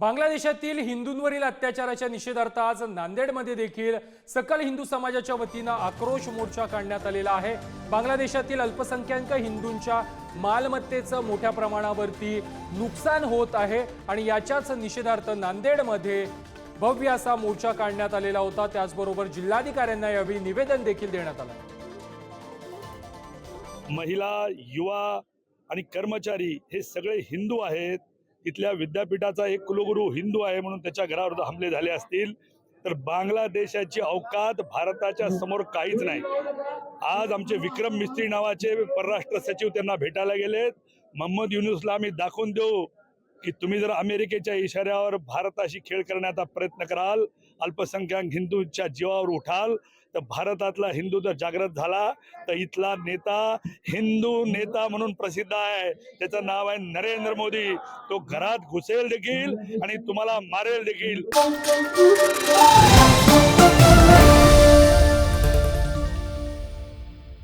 बांगलादेशातील हिंदूंवरील अत्याचाराच्या निषेधार्थ आज नांदेडमध्ये देखील सकल हिंदू समाजाच्या वतीनं आक्रोश मोर्चा काढण्यात आलेला आहे. बांगलादेशातील अल्पसंख्याक हिंदूंच्या मालमत्तेचं मोठ्या प्रमाणावरती नुकसान होत आहे आणि याच्याच निषेधार्थ नांदेडमध्ये भव्य असा मोर्चा काढण्यात आलेला होता. त्याचबरोबर जिल्हाधिकाऱ्यांना यावेळी निवेदन देखील देण्यात आलं. महिला युवा आणि कर्मचारी हे सगळे हिंदू आहेत. तिथल्या विद्यापीठाचा एक कुलगुरू हिंदू आहे म्हणून त्याच्या घरावर हमले झाले असतील तर बांगलादेशाची अवकात भारताच्या समोर काहीच नाही. आज आमचे विक्रम मिस्त्री नावाचे परराष्ट्र सचिव त्यांना भेटायला गेलेत. मोहम्मद युनुसला आम्ही दाखवून देऊ. की तुम्ही जर अमेरिकेच्या इशाऱ्यावर भारताशी खेळ करण्याचा प्रयत्न कराल अल्पसंख्याक हिंदूंच्या जीवावर उठाल तर भारतातला हिंदू जर जागृत झाला तर इथला नेता हिंदू नेता म्हणून प्रसिद्ध आहे. त्याचं नाव आहे नरेंद्र मोदी. तो घरात घुसेल देखील आणि तुम्हाला मारेल देखील.